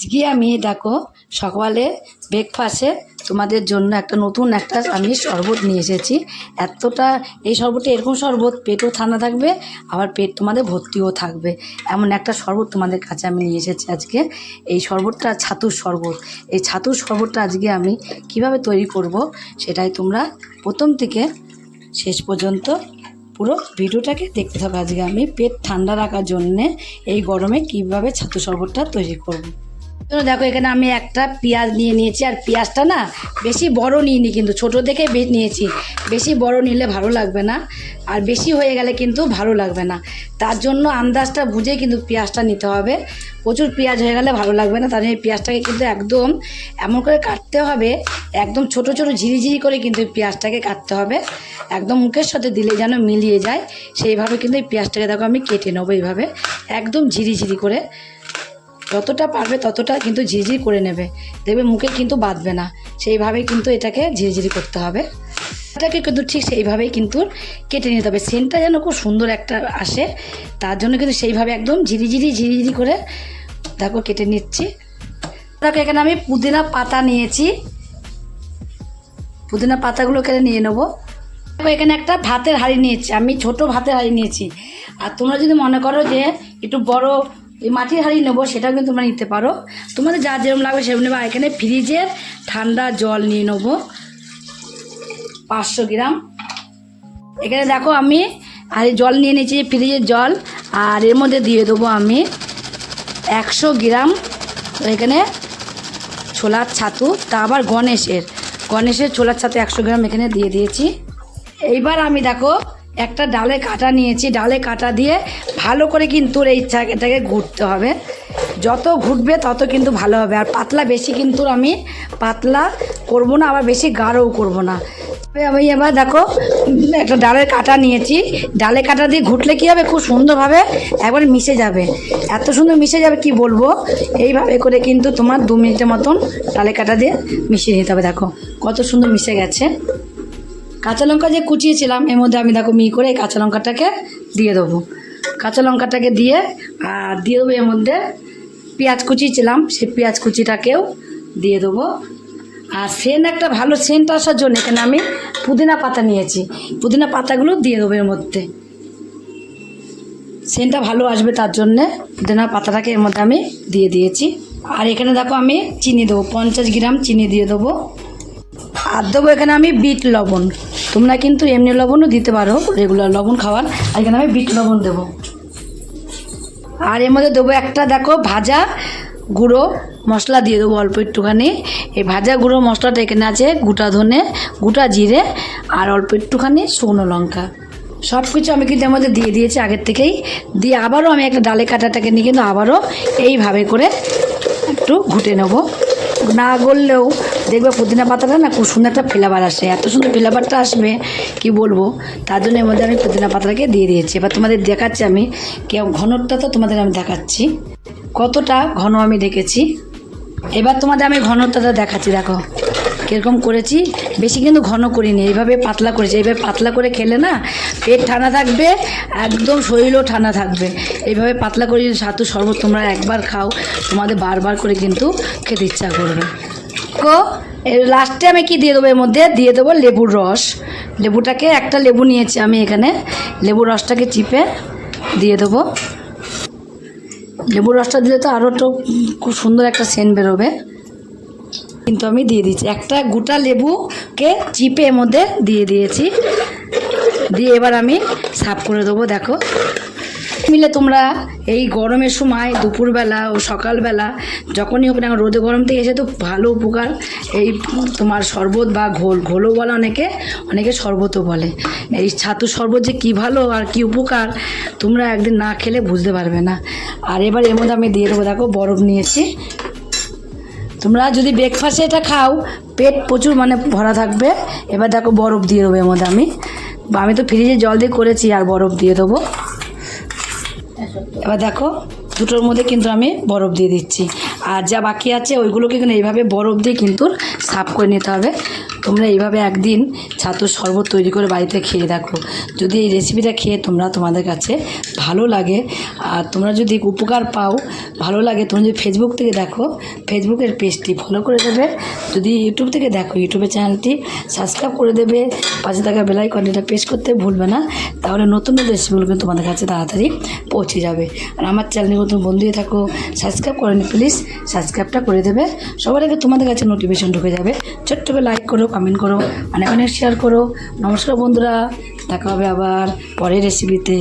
আজকে আমি, দেখো, সকালে ব্রেকফাস্টে তোমাদের জন্য একটা নতুন একটা আমি শরবত নিয়ে এসেছি। এতটা, এই শরবতটা এরকম শরবত, পেটও ঠান্ডা থাকবে, আবার পেট তোমাদের ভর্তিও থাকবে। এমন একটা শরবত তোমাদের কাছে আমি নিয়ে এসেছি আজকে। এই শরবতটা ছাতুর শরবত। এই ছাতুর শরবতটা আজকে আমি কীভাবে তৈরি করব, সেটাই তোমরা প্রথম থেকে শেষ পর্যন্ত পুরো ভিডিওটাকে দেখতে থাকো। আজকে আমি পেট ঠান্ডা রাখার জন্যে এই গরমে কীভাবে ছাতু শরবতটা তৈরি করব। তো দেখো, এখানে আমি একটা পেঁয়াজ নিয়ে নিয়েছি, আর পেঁয়াজটা না বেশি বড় নিইনি কিন্তু, ছোট দেখে নিয়েছি। বেশি বড় নিলে ভালো লাগবে না, আর বেশি হয়ে গেলে কিন্তু ভালো লাগবে না। তার জন্য আন্দাজটা বুঝে কিন্তু পেঁয়াজটা নিতে হবে। প্রচুর পেঁয়াজ হয়ে গেলে ভালো লাগবে না, তার জন্য পেঁয়াজটাকে কিন্তু একদম এমন করে কাটতে হবে, একদম ছোট ছোট ঝিরিঝিরি করে কিন্তু পেঁয়াজটাকে কাটতে হবে। একদম মুখের সাথে দিলে যেন মিলিয়ে যায়, সেইভাবে কিন্তু এই পেঁয়াজটাকে দেখো আমি কেটে নেব এইভাবে, একদম ঝিরিঝিরি করে। যতটা পারবে ততটা কিন্তু ঝিরিঝিরি করে নেবে। দেখবে মুখে কিন্তু বাঁধবে না। সেইভাবেই কিন্তু এটাকে ঝিরিঝিরি করতে হবে। এটাকে কিন্তু ঠিক সেইভাবেই কিন্তু কেটে নিতে হবে। সেন্টটা যেন খুব সুন্দর একটা আসে, তার জন্য কিন্তু সেইভাবে একদম ঝিরিঝিরি ঝিরিঝিরি করে দেখো কেটে নিচ্ছি। দেখো, এখানে আমি পুদিনা পাতা নিয়েছি। পুদিনা পাতাগুলো কেটে নিয়ে নেব। দেখো, এখানে একটা ভাতের হাঁড়ি নিয়েছি। আমি ছোট ভাতের হাঁড়ি নিয়েছি। আর তোমরা যদি মনে করো যে একটু বড় এই মাটির হাঁড়ি নেব, সেটাও কিন্তু তোমরা নিতে পারো। তোমাদের যা যেরকম লাগবে সেরকম নেব। এখানে ফ্রিজের ঠান্ডা জল নিয়ে নেব। পাঁচশো গ্রাম। এখানে দেখো আমি আর জল নিয়ে নিয়েছি, ফ্রিজের জল। আর এর মধ্যে দিয়ে দেবো আমি একশো গ্রাম এখানে ছোলার ছাতু। তা আবার গণেশের। গণেশের ছোলার ছাতু একশো গ্রাম এখানে দিয়ে দিয়েছি। এইবার আমি দেখো একটা ডালে কাটা নিয়েছি, ডালে কাটা দিয়ে ভালো করে কিন্তু এই চা- এটাকে ঘুরতে হবে। যত ঘুরবে তত কিন্তু ভালো হবে। আর পাতলা বেশি কিন্তু আমি পাতলা করব না, আবার বেশি গাঢ়ও করব না। আমি এবার দেখো, একটা ডালের কাটা নিয়েছি। ডালে কাটা দিয়ে ঘুটলে কী হবে? খুব সুন্দরভাবে একবার মিশে যাবে। এত সুন্দর মিশে যাবে কি বলব? এইভাবে করে কিন্তু তোমার দু মিনিটের মতন ডালে কাটা দিয়ে মিশিয়ে নিতে হবে। দেখো, কত সুন্দর মিশে গেছে। কাঁচা লঙ্কা যে কুচিয়েছিলাম, এর মধ্যে আমি দেখো মি করে এই কাঁচা লঙ্কাটাকে দিয়ে দেবো। কাঁচা লঙ্কাটাকে দিয়ে আর দিয়ে দেবো এর মধ্যে পেঁয়াজ কুচিয়েছিলাম, সেই পেঁয়াজ কুচিটাকেও দিয়ে দেবো। আর সেন্ট একটা ভালো সেন্ট আসার জন্য এখানে আমি পুদিনা পাতা নিয়েছি। পুদিনা পাতাগুলো দিয়ে দেবো এর মধ্যে। সেন্টটা ভালো আসবে তার জন্যে পুদিনা পাতাটাকে এর মধ্যে আমি দিয়ে দিয়েছি। আর এখানে দেখো আমি চিনি দেবো, পঞ্চাশ গ্রাম চিনি দিয়ে দেবো। আর দেবো এখানে আমি বিট লবণ। তোমরা কিন্তু এমনি লবণও দিতে পারো রেগুলার লবণ খাওয়ার। আর এখানে আমি বিট লবণ দেবো। আর এর মধ্যে দেবো একটা, দেখো, ভাজা গুঁড়ো মশলা দিয়ে দেবো অল্প একটুখানি। এই ভাজা গুঁড়ো মশলাটা এখানে আছে, গোটা ধনে, গোটা জিরে, আর অল্প একটুখানি শুকনো লঙ্কা। সব কিছু আমি কিন্তু এর মধ্যে দিয়ে দিয়েছি আগের থেকেই। দিয়ে আবারও আমি একটা ডালে কাটাটাকে নিয়ে কিন্তু আবারও এইভাবে করে একটু ঘুটে নেব। না গললেও দেখবে পুদিনা পাতাটা না খুব সুন্দর একটা ফ্লেভার আসে। এত সুন্দর ফ্লেভারটা আসবে, কি বলব? তার জন্য এর মধ্যে আমি পুদিনা পাতাটাকে দিয়ে দিয়েছি। এবার তোমাদের দেখাচ্ছি আমি, কেউ ঘনটা তো তোমাদের আমি দেখাচ্ছি। কতটা ঘন আমি রেখেছি এবার তোমাদের আমি ঘনটাটা দেখাচ্ছি, দেখো। কীরকম করেছি? বেশি কিন্তু ঘন করিনি, এইভাবে পাতলা করেছি। এইভাবে পাতলা করে খেলে না পেট ঠান্ডা থাকবে, একদম শরীরও ঠান্ডা থাকবে। এইভাবে পাতলা করে যদি ছাতু শরবত তোমরা একবার খাও, তোমাদের বারবার করে কিন্তু খেতে ইচ্ছা করবে। এর লাস্টে আমি কি দিয়ে দেবো এর মধ্যে? দিয়ে দেবো লেবুর রস। লেবুটাকে একটা লেবু নিয়েছি আমি এখানে। লেবুর রসটাকে চিপে দিয়ে দেবো। লেবুর রসটা দিলে তো আরও তো খুব সুন্দর একটা সেন্ট বেরোবে। কিন্তু আমি দিয়ে দিচ্ছি। একটা গোটা লেবুকে চিপে এর মধ্যে দিয়ে দিয়েছি। দিয়ে এবার আমি সাফ করে দেবো, দেখো। মিলে তোমরা এই গরমের সময় দুপুরবেলা ও সকালবেলা যখনই হোক না রোদে গরম থেকে এসে তো ভালো উপকার। এই তোমার শরবত বা ঘোল, ঘোলও বলে অনেকে অনেকে শরবতও বলে। এই ছাতু শরবত যে কী ভালো আর কি উপকার, তোমরা একদিন না খেলে বুঝতে পারবে না। আর এবার এর মধ্যে আমি দিয়ে দেবো, দেখো বরফ নিয়েছি। তোমরা যদি ব্রেকফাস্টে এটা খাও, পেট প্রচুর মানে ভরা থাকবে। এবার দেখো বরফ দিয়ে দেবো এর মধ্যে আমি। আমি তো ফ্রিজে জল দিয়ে করেছি আর বরফ দিয়ে দেবো। এবার দেখো, দুটোর মধ্যে কিন্তু আমি বরফ দিয়ে দিচ্ছি। আর যা বাকি আছে, ওইগুলোকে কিন্তু এইভাবে বরফ দিয়ে কিন্তু সাফ করে নিতে হবে। তোমরা এইভাবে একদিন ছাতুর শরবত তৈরি করে বাড়িতে খেয়ে দেখো। যদি এই রেসিপিটা খেয়ে তোমরা তোমাদের কাছে ভালো লাগে, আর তোমরা যদি উপকার পাও, ভালো লাগে, তোমরা যদি ফেসবুক থেকে দেখো ফেসবুকের পেজটি ফলো করে দেবে। যদি ইউটিউব থেকে দেখো ইউটিউবের চ্যানেলটি সাবস্ক্রাইব করে দেবে। পাশে থাকা বেলাইকনটা প্রেস করতে ভুলবে না। তাহলে নতুন নতুন রেসিপিগুলো কিন্তু তোমাদের কাছে তাড়াতাড়ি পৌঁছে যাবে। আর আমার চ্যানেলে নতুন বন্ধু হয়ে থাকো সাবস্ক্রাইব করে নি প্লিজ সাবস্ক্রাইবটা করে দেবে। সবার আগে তোমাদের কাছে নোটিফিকেশন ঢুকে যাবে। ছোট্ট করে লাইক করো কমেন্ট করো অনেক অনেক শেয়ার করো। নমস্কার বন্ধুরা দেখা হবে আবার পরের রেসিপিতে